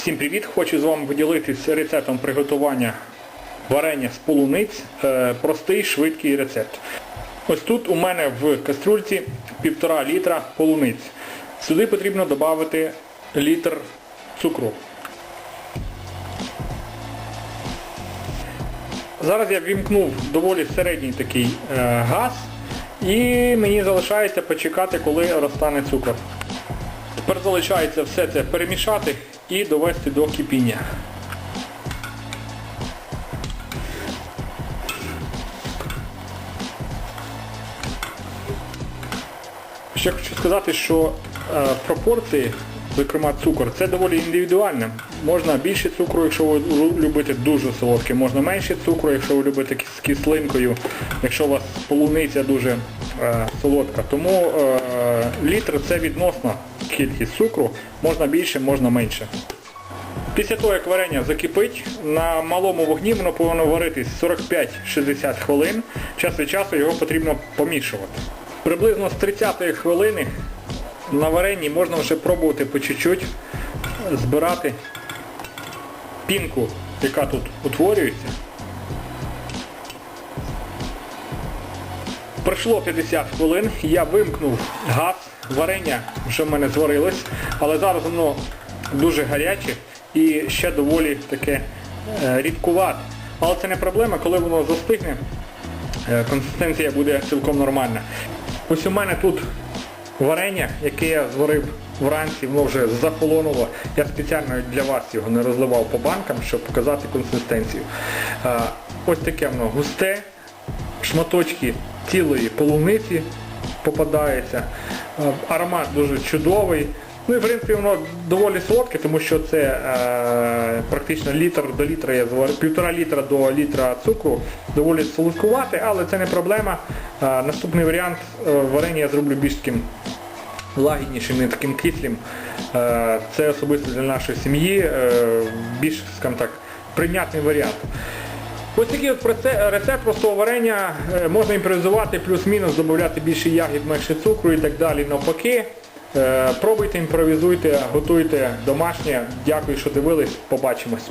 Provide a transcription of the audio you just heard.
Всім привіт! Хочу з вами поділитися рецептом приготування варення з полуниць. Е, Простий, швидкий рецепт. Ось тут у мене в каструльці 1,5 літра полуниць. Сюди потрібно додати літр цукру. Зараз я ввімкнув доволі середній такий е, газ і мені залишається почекати, коли розтане цукор. Тепер залишається все це перемішати і довести до кипіння. Ще хочу сказати, що е, пропорції, зокрема цукор, це доволі індивідуально. Можна більше цукру, якщо ви любите дуже солодке, можна менше цукру, якщо ви любите з кислинкою, якщо у вас полуниця дуже е, солодка. Тому е, літр це відносна кількість цукру, можна більше, можна менше. Після того, як варення закипить, на малому вогні воно повинно варитись 45-60 хвилин. Час від часу його потрібно помішувати. Приблизно з 30-ї хвилини на варенні можна вже пробувати по чуть-чуть збирати пінку, яка тут утворюється. Пройшло 50 хвилин, я вимкнув газ, варення вже в мене зварилось, але зараз воно дуже гаряче і ще доволі таке е, рідкувате. Але це не проблема, коли воно застигне, е, консистенція буде цілком нормальна. Ось у мене тут варення, яке я зварив вранці, воно вже захолонуло. Я спеціально для вас його не розливав по банкам, щоб показати консистенцію. Е, Ось таке воно густе, шматочки цілої полуниці попадаються. Е, Аромат дуже чудовий. Ну і в принципі воно доволі солодке, тому що це е, практично літр до літра я зварив, півтора літра до літра цукру, доволі солодкувате, але це не проблема. Е, наступний варіант е, варення я зроблю більш таким лагіднішим, не таким кислим. Е, це особисто для нашої сім'ї е, більш, скажімо так, прийнятний варіант. Ось такий рецепт простого варення е, можна імпровізувати, плюс-мінус, додати більше ягід, менше цукру і так далі навпаки. Е, Пробуйте, імпровізуйте, готуйте домашнє. Дякую, що дивились. Побачимось.